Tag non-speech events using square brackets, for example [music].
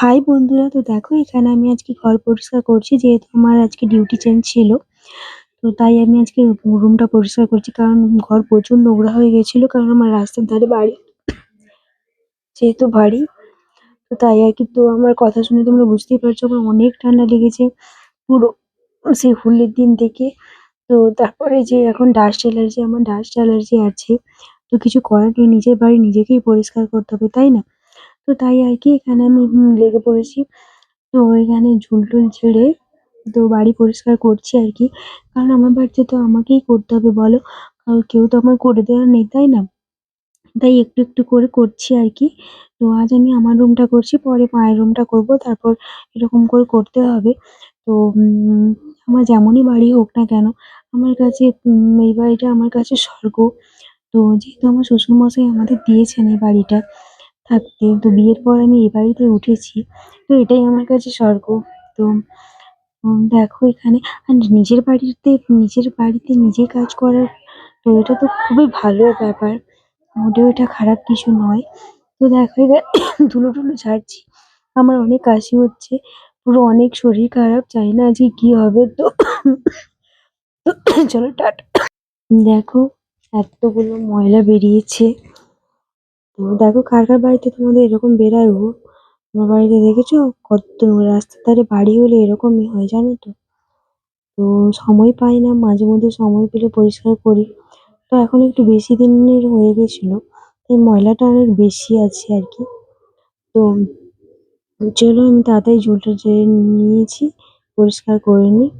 High বন্ধুরা, তো দেখো এখানে আমি আজকে ঘর পরিষ্কার করছি, যেহেতু আমার আজকে ডিউটি চেঞ্জ ছিল। তো তাই আমি আজকে রুমটা পরিষ্কার করছি, কারণ ঘর প্রচুর নোংরা হয়ে গেছিল, কারণ আমার রাস্তার ধারে বাড়ি, যেহেতু বাড়ি। তো তাই আর কি, তো আমার কথা শুনে তোমরা বুঝতেই পারছ, আমার অনেক ঠান্ডা লেগেছে পুরো সেই হোলির দিন থেকে। তো তারপরে যে এখন ডাস্ট অ্যালার্জি আমার ডাস্ট অ্যালার্জি আছে। তো কিছু করার নেই, নিজের বাড়ি নিজেকেই পরিষ্কার করতে হবে, তাই না? তো তাই আর কি এখানে আমি হুম লেগে পড়েছি। তো এখানে ঝুল টুল ঝেড়ে তো বাড়ি পরিষ্কার করছি আর কি। কারণ আমার বাড়িতে তো আমাকেই করতে হবে, বলো? কারণ কেউ তো আমার করে দেওয়ার নেই, তাই না? তাই একটু একটু করে করছি আর কি। তো আজ আমি আমার রুমটা করছি, পরে মায়ের রুমটা করব, তারপর এরকম করে করতে হবে। তো আমার যেমনই বাড়ি হোক না কেন, আমার কাছে এই বাড়িটা আমার কাছে স্বর্গ। তো যেহেতু আমার শ্বশুরমশাই আমাদের দিয়েছেন এই বাড়িটা থাকতে তো বিয়ের পর আমি এই বাড়িতে উঠেছি। তো এটাই আমার কাছে স্বর্গ। তো উম, দেখো এখানে। আর নিজের বাড়িতে নিজের বাড়িতে নিজে কাজ করার তো এটা তো খুবই ভালো ব্যাপার। মোটেও এটা খারাপ কিছু নয়। তো দেখো এবার [coughs] ধুলো টুলো ঝাড়ছি। আমার অনেক কাশি হচ্ছে। পুরো অনেক শরীর খারাপ। জানি না আজকে কি হবে। তো [coughs] চলো টাটা। দেখো এতগুলো ময়লা বেরিয়েছে। তো দেখো কার কার বাড়িতে তোমাদের এরকম বেরায় গো আমার বাড়িতে দেখেছ? কত রাস্তার ধারে বাড়ি হলে এরকমই হয় জানো তো? তো সময় পাই না, মাঝে মধ্যে সময় পেলে পরিষ্কার করি। তো এখন একটু বেশি দিনের হয়ে গেছিল, তাই ময়লাটা অনেক বেশি আছে আর কি। তো চলো আমি তাড়াতাড়ি ঝুলটা ঝেড়ে নিয়েছি, পরিষ্কার করে নিই।